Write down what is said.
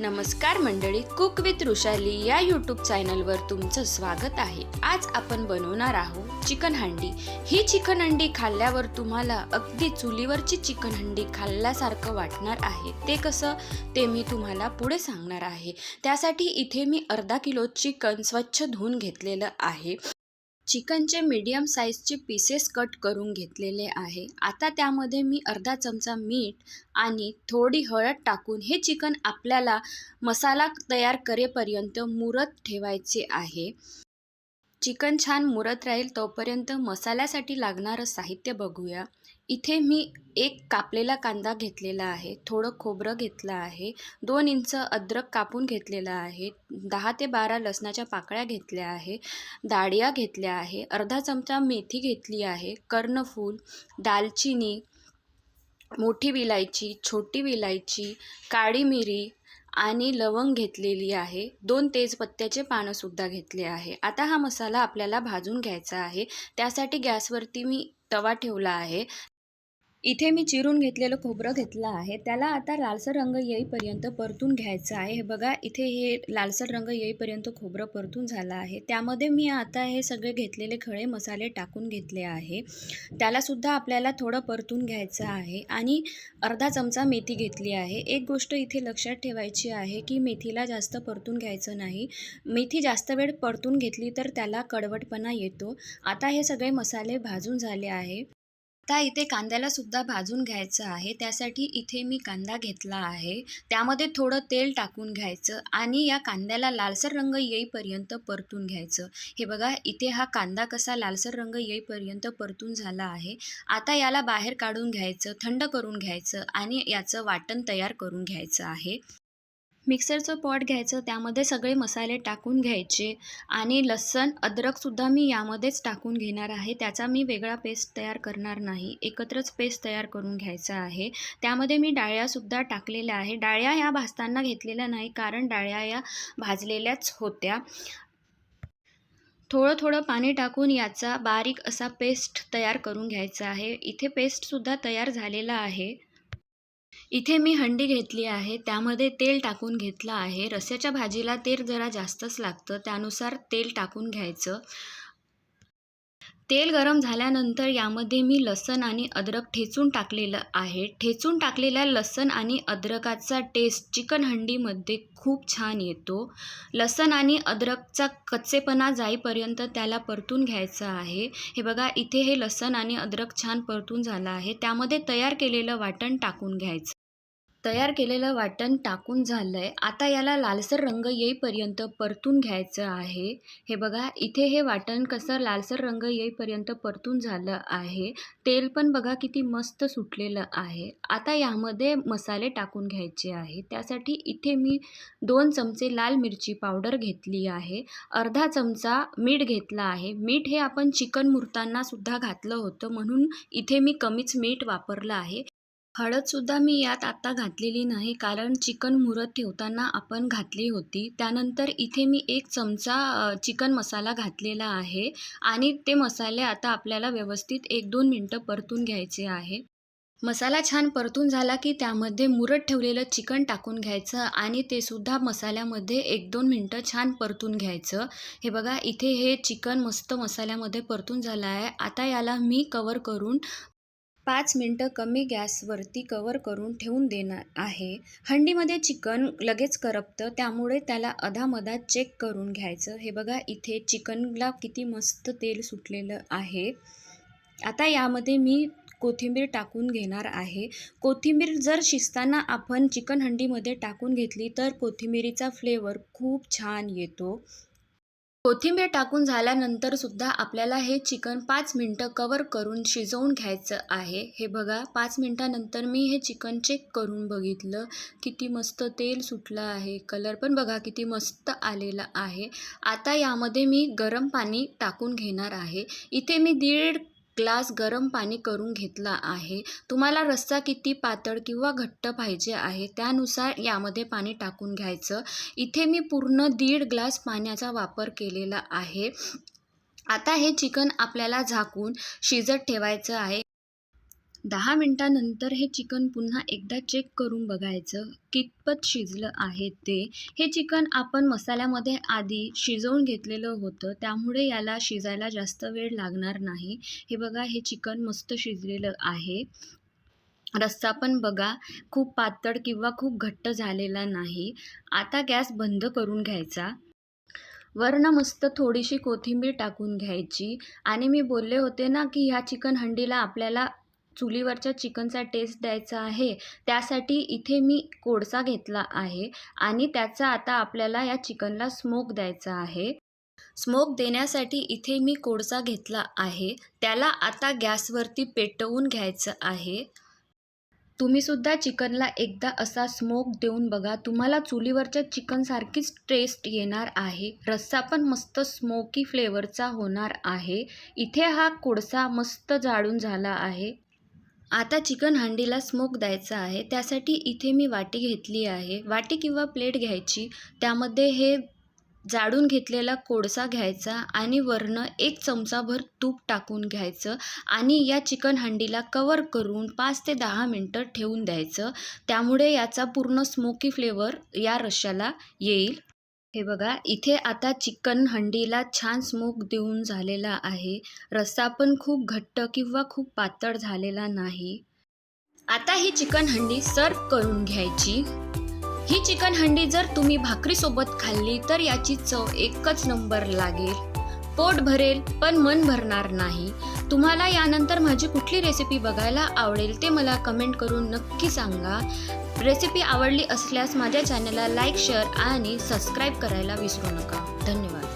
नमस्कार मंडळी cook with Rushali या यूट्यूब चॅनलवर तुमचं स्वागत आहे. आज आपण बनवणार आहोत चिकन हंडी. ही चिकन हंडी खाल्ल्यावर तुम्हाला अगदी चुलीवरची चिकन हंडी खाल्ल्यासारखं वाटणार आहे. ते कसं? ते मी तुम्हाला पुढे सांगणार आहे. त्यासाठी इथे मी अर्धा किलो चिकन स्वच्छ धुवून घेतलेलं आहे. चिकनचे मीडियम साईजचे पीसेस कट करून घेतलेले आहे. आता त्यामध्ये मी अर्धा चमचा मीठ आणि थोडी हळद टाकून हे चिकन आपल्याला मसाला तयार करेपर्यंत मुरत ठेवायचे आहे. चिकन छान मुरत राहील तोपर्यंत मसाल्यासाठी लागणारं साहित्य बघूया. इथे मी एक कापलेला कांदा घेतलेला आहे. थोडं खोबरं घेतलं आहे. दोन इंच अद्रक कापून घेतलेलं आहे. दहा ते बारा लसणाच्या पाकळ्या घेतल्या आहे. डाळिया घेतल्या आहे. अर्धा चमचा मेथी घेतली आहे. कर्णफूल दालचिनी मोठी विलायची छोटी विलायची काळी मिरी आणि लवंग घेतलेली आहे. दोन तेजपत्त्याचे पानंसुद्धा घेतले आहे. आता हा मसाला आपल्याला भाजून घ्यायचा आहे. त्यासाठी गॅसवरती मी तवा ठेवला आहे. इथे मी चिरून घेतलेलं खोबरं घेतलं आहे. त्याला आता लालसर रंग येईपर्यंत परतून घ्यायचं आहे. हे बघा इथे हे लालसर रंग येईपर्यंत खोबरं परतून झालं आहे. त्यामध्ये मी आता हे सगळे घेतलेले खडे मसाले टाकून घेतले आहे. त्यालासुद्धा आपल्याला थोडं परतून घ्यायचं आहे आणि अर्धा चमचा मेथी घेतली आहे. एक गोष्ट इथे लक्षात ठेवायची आहे की मेथीला जास्त परतून घ्यायचं नाही. मेथी जास्त वेळ परतून घेतली तर त्याला कडवटपणा येतो. आता हे सगळे मसाले भाजून झाले आहे. आता इथे कांद्याला सुद्धा भाजून घ्यायचं आहे. त्यासाठी इथे मी कांदा घेतला आहे. त्यामध्ये थोडं तेल टाकून घ्यायचं आणि या कांद्याला लालसर रंग येईपर्यंत परतून घ्यायचं. हे बघा इथे हा कांदा कसा लालसर रंग येईपर्यंत परतून झाला आहे. आता याला बाहेर काढून घ्यायचं थंड करून घ्यायचं आणि याचं वाटण तयार करून घ्यायचं आहे. मिक्सरचं पॉट घ्यायचं त्यामध्ये सगळे मसाले टाकून घ्यायचे आणि लसण अद्रकसुद्धा मी यामध्येच टाकून घेणार आहे. त्याचा मी वेगळा पेस्ट तयार करणार नाही. एकत्रच पेस्ट तयार करून घ्यायचा आहे. त्यामध्ये मी डाळ्यासुद्धा टाकलेल्या आहे. डाळ्या ह्या भाजताना घेतलेल्या नाही कारण डाळ्या या भाजलेल्याच होत्या. थोडं थोडं पाणी टाकून याचा बारीक असा पेस्ट तयार करून घ्यायचा आहे. इथे पेस्टसुद्धा तयार झालेला आहे. इथे मी हंडी घेतली आहे त्यामध्ये तेल टाकून घेतलं आहे. रस्याच्या भाजीला तेल जरा जास्तच लागतं त्यानुसार तेल टाकून घ्यायचं. तेल गरम झाल्यानंतर यामध्ये मी लसण आणि अद्रक ठेचून टाकलेलं आहे. ठेचून टाकलेल्या लसण आणि अद्रकाचा टेस्ट चिकन हंडीमध्ये खूप छान येतो. लसण आणि अद्रकचा कच्चेपणा जाईपर्यंत त्याला परतून घ्यायचं आहे. हे बघा इथे हे लसण आणि अद्रक छान परतून झालं आहे. त्यामध्ये तयार केलेलं वाटण टाकून घ्यायचं. तयार केलेलं वाटण टाकून झालं आहे आता याला लालसर रंग येईपर्यंत परतून घ्यायचं आहे. हे बघा इथे हे वाटण कसं लालसर रंग येईपर्यंत परतून झालं आहे. तेल पण बघा किती मस्त सुटलेलं आहे. आता यामध्ये मसाले टाकून घ्यायचे आहे. त्यासाठी इथे मी दोन चमचे लाल मिरची पावडर घेतली आहे. अर्धा चमचा मीठ घेतला आहे. मीठ हे आपण चिकन मुरतांनासुद्धा घातलं होतं म्हणून इथे मी कमीच मीठ वापरलं आहे. हळदसुद्धा मी यात आत्ता घातलेली नाही कारण चिकन मुरत ठेवताना आपण घातली होती. त्यानंतर इथे मी एक चमचा चिकन मसाला घातलेला आहे आणि ते मसाले आता आपल्याला व्यवस्थित एक दोन मिनटं परतून घ्यायचे आहे. मसाला छान परतून झाला की त्यामध्ये मुरत ठेवलेलं चिकन टाकून घ्यायचं आणि ते सुद्धा मसाल्यामध्ये एक दोन मिनटं छान परतून घ्यायचं. हे बघा इथे हे चिकन मस्त मसाल्यामध्ये परतून झालं आहे. आता याला मी कवर करून पाच मिनटं कमी गॅसवरती कवर करून ठेवून देणार आहे. हंडीमध्ये चिकन लगेच करपतं त्यामुळे त्याला अधामधात चेक करून घ्यायचं. हे बघा इथे चिकनला किती मस्त तेल सुटलेलं आहे. आता यामध्ये मी कोथिंबीर टाकून घेणार आहे. कोथिंबीर जर शिजताना आपण चिकन हंडीमध्ये टाकून घेतली तर कोथिंबीरीचा फ्लेवर खूप छान येतो. कोथिंबीर टाकून झाल्यानंतर सुद्धा आपल्याला हे चिकन पाच मिनटं कवर करून शिजवून घ्यायचं आहे. हे बघा पाच मिनटानंतर मी हे चिकन चेक करून बघितलं. किती मस्त तेल सुटलं आहे. कलर पण बघा किती मस्त आलेला आहे. आता यामध्ये मी गरम पाणी टाकून घेणार आहे. इथे मी दीड ग्लास गरम पाणी करून घेतला आहे. तुम्हाला रस्सा किती पातळ किंवा घट्ट पाहिजे आहे त्यानुसार यामध्ये पाणी टाकून घ्यायचं. इथे मी पूर्ण दीड ग्लास पाण्याचा वापर केलेला आहे. आता हे चिकन आपल्याला झाकून शिजत ठेवायचं आहे. दहा मिनटानंतर हे चिकन पुन्हा एकदा चेक करून बघायचं कितपत शिजलं आहे ते. हे चिकन आपण मसाल्यामध्ये आधी शिजवून घेतलेलं होतं त्यामुळे याला शिजायला जास्त वेळ लागणार नाही. हे बघा हे चिकन मस्त शिजलेलं आहे. रस्सा पण बघा खूप पातळ किंवा खूप घट्ट झालेला नाही. आता गॅस बंद करून घ्यायचा. वरनं मस्त थोडीशी कोथिंबीर टाकून घ्यायची. आणि मी बोलले होते ना की ह्या चिकन हंडीला आपल्याला चुलीवरच्या चिकनचा टेस्ट द्यायचा आहे त्यासाठी इथे मी कोळसा घेतला आहे आणि त्याचा आता आपल्याला या चिकनला स्मोक द्यायचा आहे. स्मोक देण्यासाठी इथे मी कोळसा घेतला आहे त्याला आता गॅसवरती पेटवून घ्यायचं आहे. तुम्हीसुद्धा चिकनला एकदा असा स्मोक देऊन बघा तुम्हाला चुलीवरच्या चिकनसारखीच टेस्ट येणार आहे. रस्सा पण मस्त स्मोकी फ्लेवरचा होणार आहे. इथे हा कोळसा मस्त जाळून झाला आहे. आता चिकन हंडीला स्मोक द्यायचा आहे. त्यासाठी इथे मी वाटी घेतली आहे. वाटी किंवा प्लेट घ्यायची. त्यामध्ये हे जाडून घेतलेला कोळसा घ्यायचा आणि वरनं एक चमचाभर तूप टाकून घ्यायचं आणि या चिकन हंडीला कवर करून पाच ते दहा मिनटं ठेवून द्यायचं. त्यामुळे याचा पूर्ण स्मोकी फ्लेवर या रश्श्याला येईल. हे बघा इथे आता चिकन हंडीला छान स्मोक देऊन झालेला आहे. रस्सा पण खूप घट्ट किंवा खूप पातळ झालेला नाही. आता ही चिकन हंडी सर्व करून घ्यायची. ही चिकन हंडी जर तुम्ही भाकरीसोबत खाल्ली तर याची चव एकच नंबर लागेल. पोट भरेल पण मन भरणार नाही. तुम्हाला यानंतर माझी कुठली रेसिपी बघायला आवडेल ते मला कमेंट करून नक्की सांगा. रेसिपी आवडली असल्यास माझ्या चॅनलला लाईक शेअर आणि सबस्क्राईब करायला विसरू नका. धन्यवाद.